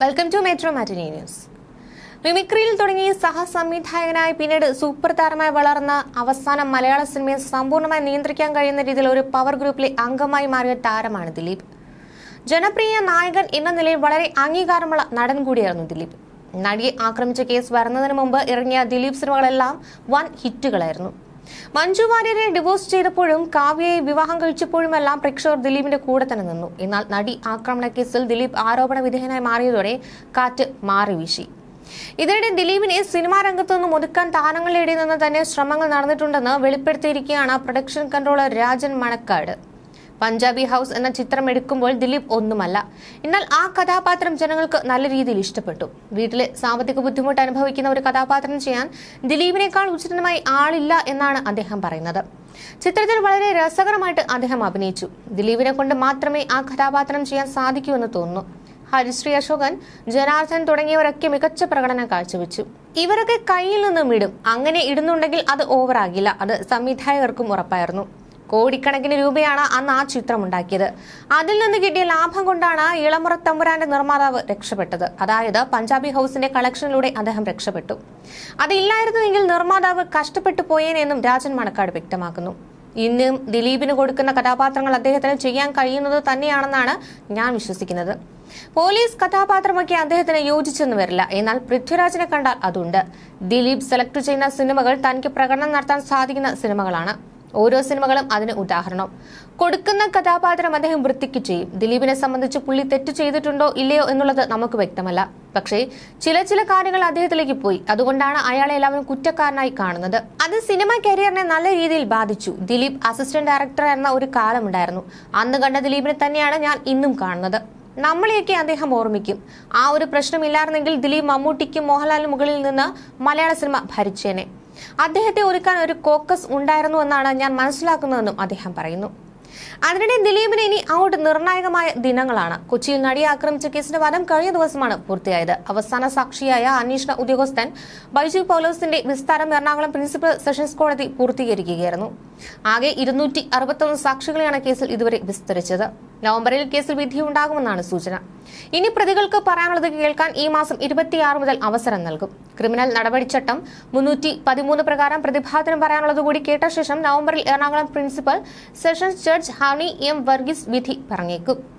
Welcome to metro matinee news മിമിക്രിയിൽ തുടങ്ങി സഹസംവിധായകനായി പിന്നീട് super താരമായി വളർന്ന അവസാനം മലയാള സിനിമയെ സമ്പൂർണമായി നിയന്ത്രിക്കാൻ കഴിയുന്ന രീതിയിൽ ഒരു പവർ ഗ്രൂപ്പിലെ അംഗമായി മാറിയ താരമാണ് ദിലീപ്. ജനപ്രിയ നായകൻ എന്ന നിലയിൽ വളരെ അംഗീകാരമുള്ള നടൻ കൂടിയായിരുന്നു ദിലീപ്. നടിയെ ആക്രമിച്ച കേസ് വരുന്നതിന് മുമ്പ് ഇറങ്ങിയ ദിലീപ് സിനിമകളെല്ലാം വൻ ഹിറ്റുകളായിരുന്നു മഞ്ജു വാര്യരെ ഡിവോഴ്സ് ചെയ്തപ്പോഴും കാവ്യയെ വിവാഹം കഴിച്ചപ്പോഴുമെല്ലാം പ്രേക്ഷകർ ദിലീപിന്റെ കൂടെ തന്നെ നിന്നു. എന്നാൽ നടി ആക്രമണ കേസിൽ ദിലീപ് ആരോപണ വിധേയനായി മാറിയതോടെ കാറ്റ് മാറി വീശി. ഇതിനിടെ ദിലീപിനെ സിനിമാ രംഗത്തു നിന്നും ഒതുക്കാൻ താരങ്ങളുടെ ഇടയിൽ നിന്ന് തന്നെ ശ്രമങ്ങൾ നടന്നിട്ടുണ്ടെന്ന് വെളിപ്പെടുത്തിയിരിക്കുകയാണ് production controller Rajan Manakkad. Punjabi house എന്ന ചിത്രം എടുക്കുമ്പോൾ ദിലീപ് ഒന്നുമല്ല. എന്നാൽ ആ കഥാപാത്രം ജനങ്ങൾക്ക് നല്ല രീതിയിൽ ഇഷ്ടപ്പെട്ടു. വീട്ടിലെ സാമ്പത്തിക ബുദ്ധിമുട്ട് അനുഭവിക്കുന്ന ഒരു കഥാപാത്രം ചെയ്യാൻ ദിലീപിനേക്കാൾ ഉചിതമായി ആളില്ല എന്നാണ് അദ്ദേഹം പറയുന്നത്. ചിത്രത്തിൽ വളരെ രസകരമായിട്ട് അദ്ദേഹം അഭിനയിച്ചു. ദിലീപിനെ കൊണ്ട് മാത്രമേ ആ കഥാപാത്രം ചെയ്യാൻ സാധിക്കൂ എന്ന് തോന്നുന്നു. ഹരിശ്രീ അശോകൻ ജനാർദ്ദൻ തുടങ്ങിയവരൊക്കെ മികച്ച പ്രകടനം കാഴ്ചവെച്ചു. ഇവരൊക്കെ കയ്യിൽ നിന്നും ഇടും അങ്ങനെ ഇടുന്നുണ്ടെങ്കിൽ അത് ഓവറാകില്ല അത് സംവിധായകർക്കും ഉറപ്പായിരുന്നു. കോടിക്കണക്കിന് രൂപയാണ് അന്ന് ആ ചിത്രം ഉണ്ടാക്കിയത് അതിൽ നിന്ന് കിട്ടിയ ലാഭം കൊണ്ടാണ് ഇളമുറ തമ്പുരാന്റെ നിർമ്മാതാവ് രക്ഷപ്പെട്ടത്. അതായത് പഞ്ചാബി ഹൗസിന്റെ കളക്ഷനിലൂടെ അദ്ദേഹം രക്ഷപ്പെട്ടു. അതില്ലായിരുന്നുവെങ്കിൽ നിർമ്മാതാവ് കഷ്ടപ്പെട്ടു പോയേനെന്നും രാജൻ മണക്കാട് വ്യക്തമാക്കുന്നു. ഇന്നും ദിലീപിന് കൊടുക്കുന്ന കഥാപാത്രങ്ങൾ അദ്ദേഹത്തിന് ചെയ്യാൻ കഴിയുന്നത് തന്നെയാണെന്നാണ് ഞാൻ വിശ്വസിക്കുന്നത്. പോലീസ് കഥാപാത്രമൊക്കെ അദ്ദേഹത്തിന് യോജിച്ചെന്ന് വരില്ല. എന്നാൽ പൃഥ്വിരാജിനെ കണ്ടാൽ അതുണ്ട്. ദിലീപ് സെലക്ട് ചെയ്യുന്ന സിനിമകൾ തനിക്ക് പ്രകടനം നടത്താൻ സാധിക്കുന്ന സിനിമകളാണ്. ഓരോ സിനിമകളും അതിന് ഉദാഹരണം. കൊടുക്കുന്ന കഥാപാത്രം അദ്ദേഹം വൃത്തിക്ക് ചെയ്യും. ദിലീപിനെ സംബന്ധിച്ച് പുള്ളി തെറ്റ് ചെയ്തിട്ടുണ്ടോ ഇല്ലയോ എന്നുള്ളത് നമുക്ക് വ്യക്തമല്ല. പക്ഷേ ചില ചില കാര്യങ്ങൾ അദ്ദേഹത്തിലേക്ക് പോയി. അതുകൊണ്ടാണ് അയാളെ എല്ലാവരും കുറ്റക്കാരനായി കാണുന്നത്. അത് സിനിമ കരിയറിനെ നല്ല രീതിയിൽ ബാധിച്ചു. ദിലീപ് അസിസ്റ്റന്റ് ഡയറക്ടർ എന്ന ഒരു കാലമുണ്ടായിരുന്നു. അന്ന് കണ്ട ദിലീപിനെ തന്നെയാണ് ഞാൻ ഇന്നും കാണുന്നത്. നമ്മളെയൊക്കെ അദ്ദേഹം ഓർമ്മിക്കും. ആ ഒരു പ്രശ്നമില്ലായിരുന്നെങ്കിൽ ദിലീപ് മമ്മൂട്ടിക്കും മോഹൻലാലിനും മുകളിൽ നിന്ന് മലയാള സിനിമ ഭരിച്ചേനെ. അദ്ദേഹത്തെ ഒരുക്കാൻ ഒരു കോക്കസ് ഉണ്ടായിരുന്നു എന്നാണ് ഞാൻ മനസ്സിലാക്കുന്നതെന്നും അദ്ദേഹം പറയുന്നു. അതിനിടെ ദിലീപിന് ഇനി ഔട്ട് നിർണായകമായ ദിനങ്ങളാണ്. കൊച്ചിയിൽ നടിയെ ആക്രമിച്ച കേസിന്റെ വാദം കഴിഞ്ഞ ദിവസമാണ് പൂർത്തിയായത്. അവസാന സാക്ഷിയായ അന്വേഷണ ഉദ്യോഗസ്ഥൻ ബൈജു പൗലോസിന്റെ വിസ്താരം എറണാകുളം പ്രിൻസിപ്പൽ സെഷൻസ് കോടതി പൂർത്തീകരിക്കുകയായിരുന്നു. ആകെ ഇരുന്നൂറ്റി അറുപത്തൊന്ന് സാക്ഷികളെയാണ് കേസിൽ ഇതുവരെ വിസ്തരിച്ചത്. നവംബറിൽ കേസിൽ വിധിയുണ്ടാകുമെന്നാണ് സൂചന. ഇനി പ്രതികൾക്ക് പറയാനുള്ളത് കേൾക്കാൻ ഈ മാസം ഇരുപത്തിയാറ് മുതൽ അവസരം നൽകും. ക്രിമിനൽ നടപടിച്ചട്ടം മുന്നൂറ്റി പതിമൂന്ന് പ്രകാരം പ്രതിഭാതനം പറയാനുള്ളത് കൂടി കേട്ട ശേഷം നവംബറിൽ Ernakulam principal sessions judge Honey M Varghese വിധി പറഞ്ഞേക്കും.